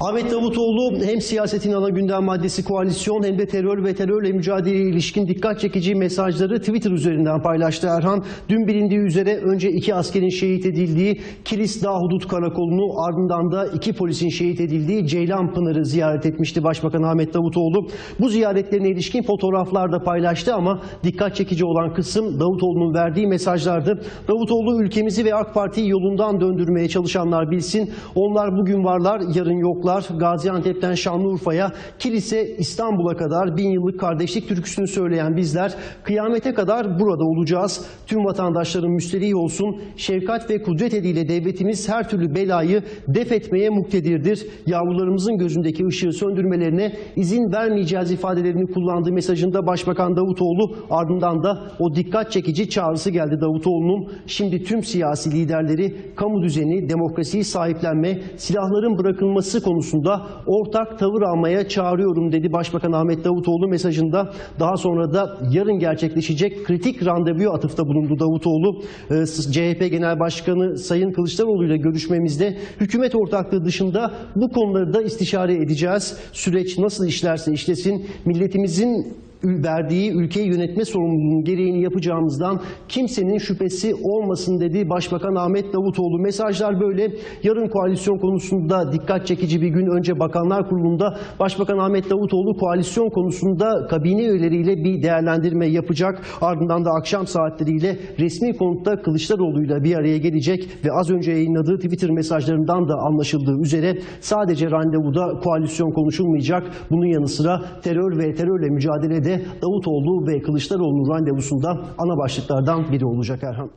Ahmet Davutoğlu hem siyasetin ana gündem maddesi koalisyon hem de terör ve terörle mücadeleye ilişkin dikkat çekici mesajları Twitter üzerinden paylaştı Erhan. Dün bilindiği üzere önce iki askerin şehit edildiği Kilis Dağ Hudut Karakolu'nu ardından da iki polisin şehit edildiği Ceylanpınar'ı ziyaret etmişti Başbakan Ahmet Davutoğlu. Bu ziyaretlerine ilişkin fotoğraflar da paylaştı ama dikkat çekici olan kısım Davutoğlu'nun verdiği mesajlardı. Davutoğlu ülkemizi ve AK Parti'yi yolundan döndürmeye çalışanlar bilsin. Onlar bugün varlar, yarın yoklar. Gaziantep'ten Şanlıurfa'ya, Kilis'e, İstanbul'a kadar bin yıllık kardeşlik türküsünü söyleyen bizler kıyamete kadar burada olacağız. Tüm vatandaşların müsterih olsun. Şefkat ve kudret eliyle devletimiz her türlü belayı def etmeye muktedirdir. Yavrularımızın gözündeki ışığı söndürmelerine izin vermeyeceğiz ifadelerini kullandığı mesajında Başbakan Davutoğlu ardından da o dikkat çekici çağrısı geldi Davutoğlu'nun. Şimdi tüm siyasi liderleri kamu düzeni, demokrasiyi sahiplenme, silahların bırakılması konusunda ortak tavır almaya çağırıyorum dedi Başbakan Ahmet Davutoğlu mesajında. Daha sonra da yarın gerçekleşecek kritik randevuya atıfta bulundu Davutoğlu. Ee, CHP Genel Başkanı Sayın Kılıçdaroğlu ile görüşmemizde hükümet ortaklığı dışında bu konuları da istişare edeceğiz. Süreç nasıl işlerse işlesin milletimizin verdiği ülkeyi yönetme sorumluluğunun gereğini yapacağımızdan kimsenin şüphesi olmasın dedi Başbakan Ahmet Davutoğlu. Mesajlar böyle. Yarın koalisyon konusunda dikkat çekici bir gün önce Bakanlar Kurulu'nda Başbakan Ahmet Davutoğlu koalisyon konusunda kabine üyeleriyle bir değerlendirme yapacak. Ardından da akşam saatleriyle resmi konutta Kılıçdaroğlu'yla bir araya gelecek ve az önce yayınladığı Twitter mesajlarından da anlaşıldığı üzere sadece randevuda koalisyon konuşulmayacak. Bunun yanı sıra terör ve terörle mücadelede Davutoğlu ve Kılıçdaroğlu'nun randevusunda ana başlıklardan biri olacak Erhan.